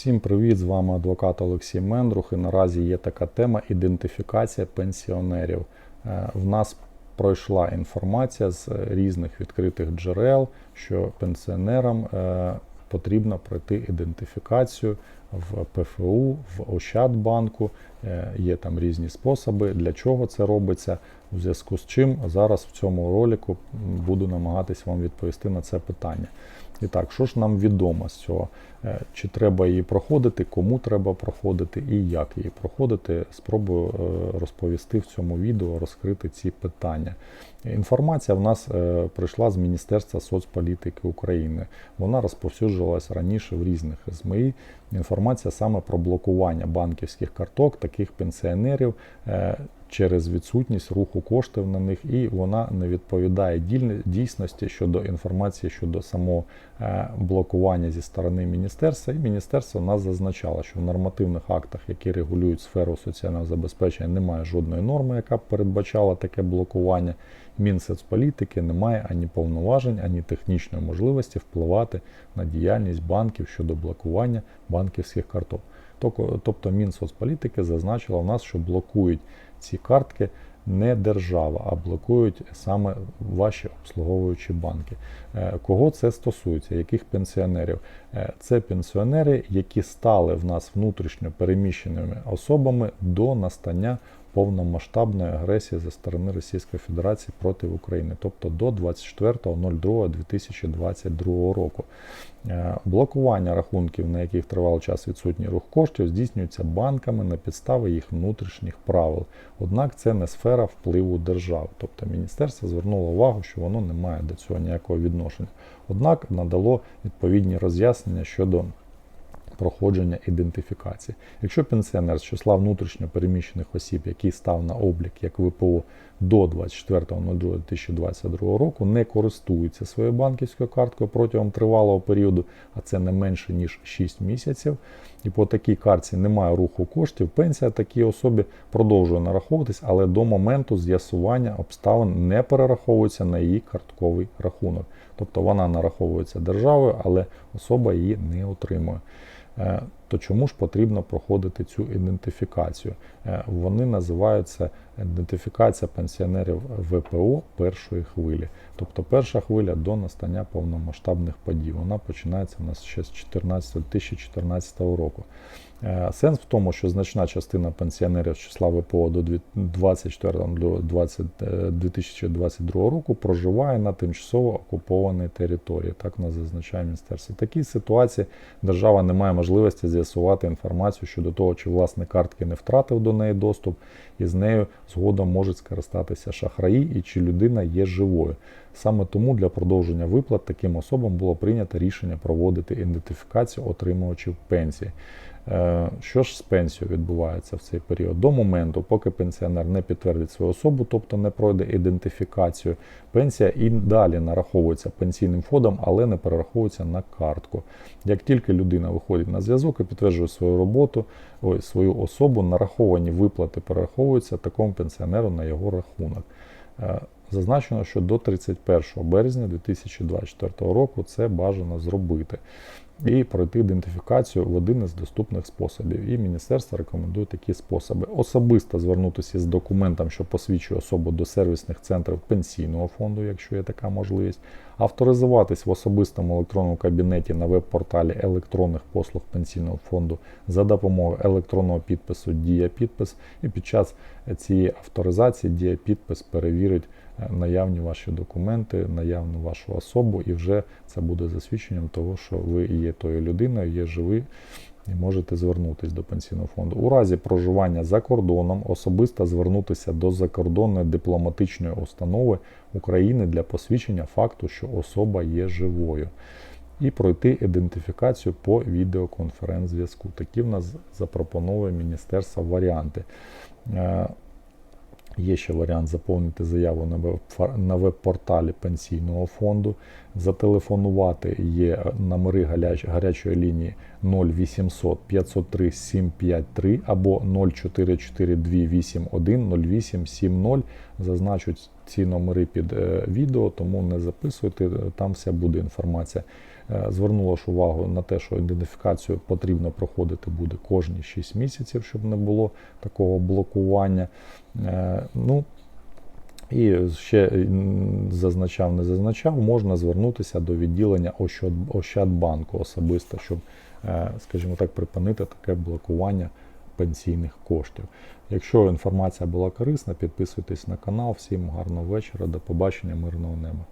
Всім привіт! З вами адвокат Олексій Мендрух. І наразі є така тема ідентифікація пенсіонерів. Е, В нас пройшла інформація з різних відкритих джерел, що пенсіонерам е, потрібно пройти ідентифікацію в ПФУ, в Ощадбанку. Е, Є там різні способи. Для чого це робиться? У зв'язку з чим зараз в цьому ролику буду намагатись вам відповісти на це питання. І так, що ж нам відомо з цього? Е, Чи треба її проходити, кому треба проходити і як її проходити, спробую е, розповісти в цьому відео, розкрити ці питання. Інформація в нас е, прийшла з Міністерства соцполітики України. Вона розповсюджувалась раніше в різних ЗМІ. Інформація саме про блокування банківських карток таких пенсіонерів через відсутність руху коштів на них, і вона не відповідає дійсності щодо інформації щодо самого е, блокування зі сторони міністерства. І міністерство нас зазначало, що в нормативних актах, які регулюють сферу соціального забезпечення, немає жодної норми, яка б передбачала таке блокування. Мінсоцполітики немає ані повноважень, ані технічної можливості впливати на діяльність банків щодо блокування банківських карток. Тобто Мінсоцполітики зазначила в нас, що блокують ці картки не держава, а блокують саме ваші обслуговуючі банки. Е, Кого це стосується? Яких пенсіонерів? Е, Це пенсіонери, які стали в нас внутрішньо переміщеними особами до настання повномасштабної агресії зі сторони Російської Федерації проти України, тобто до 24.02.2022 року. Е, Блокування рахунків, на яких тривалий час відсутній рух коштів, здійснюється банками на підставі їх внутрішніх правил. Однак це не сфера впливу держави. Тобто міністерство звернуло увагу, що воно не має до цього ніякого відношення. Однак надало відповідні роз'яснення щодо проходження ідентифікації. Якщо пенсіонер з числа внутрішньо переміщених осіб, який став на облік як ВПО до 24.02.2022 року, не користується своєю банківською карткою протягом тривалого періоду, а це не менше ніж 6 місяців, і по такій картці немає руху коштів, пенсія такій особі продовжує нараховуватись, але до моменту з'ясування обставин не перераховується на її картковий рахунок. Тобто вона нараховується державою, але особа її не отримує. Е, То чому ж потрібно проходити цю ідентифікацію? Е, Вони називаються ідентифікація пенсіонерів ВПО першої хвилі. Тобто перша хвиля до настання повномасштабних подій. Вона починається у нас ще з 14 2014 року. Е, Сенс в тому, що значна частина пенсіонерів з числа ВПО до 24 до 20, е, 2022 року проживає на тимчасово окупованій території. Так нас зазначає міністерство. В такій ситуації держава не має можливості з'ясувати інформацію щодо того, чи власник картки не втратив до неї доступ, і з нею згодом можуть скористатися шахраї, і чи людина є живою. Саме тому для продовження виплат таким особам було прийнято рішення проводити ідентифікацію отримувачів пенсії. Е, Що ж з пенсією відбувається в цей період? До моменту, поки пенсіонер не підтвердить свою особу, тобто не пройде ідентифікацію, пенсія і далі нараховується пенсійним фондом, але не перераховується на картку. Як тільки людина виходить на зв'язок і підтверджує свою роботу, ой, свою особу, нараховані виплати перераховуються такому пенсіонеру на його рахунок. Зазначено, що до 31 березня 2024 року це бажано зробити і пройти ідентифікацію в один із доступних способів. І міністерство рекомендує такі способи: особисто звернутися з документом, що посвідчує особу до сервісних центрів пенсійного фонду, якщо є така можливість, авторизуватись в особистому електронному кабінеті на веб-порталі електронних послуг пенсійного фонду за допомогою електронного підпису Дія підпис, і під час цієї авторизації Дія підпис перевірить наявні ваші документи, наявну вашу особу, і вже це буде засвідченням того, що ви є тою людиною, є живі. І можете звернутися до пенсійного фонду. У разі проживання за кордоном особисто звернутися до закордонної дипломатичної установи України для посвідчення факту, що особа є живою. І пройти ідентифікацію по відеоконференц-зв'язку. Такі в нас запропонує міністерство варіанти. Є ще варіант заповнити заяву на веб-порталі пенсійного фонду, зателефонувати є номери гаряч- гарячої лінії 0800 503 753 або 044281 0870. Зазначуть ці номери під е, відео, тому не записуйте, там вся буде інформація. е, звернула ж увагу на те, що ідентифікацію потрібно проходити буде кожні 6 місяців, щоб не було такого блокування. Е, Ну, і ще зазначав, не зазначав, можна звернутися до відділення Ощадбанку особисто, щоб, е, скажімо так, припинити таке блокування пенсійних коштів. Якщо інформація була корисна, підписуйтесь на канал. Всім гарного вечора, до побачення, мирного неба.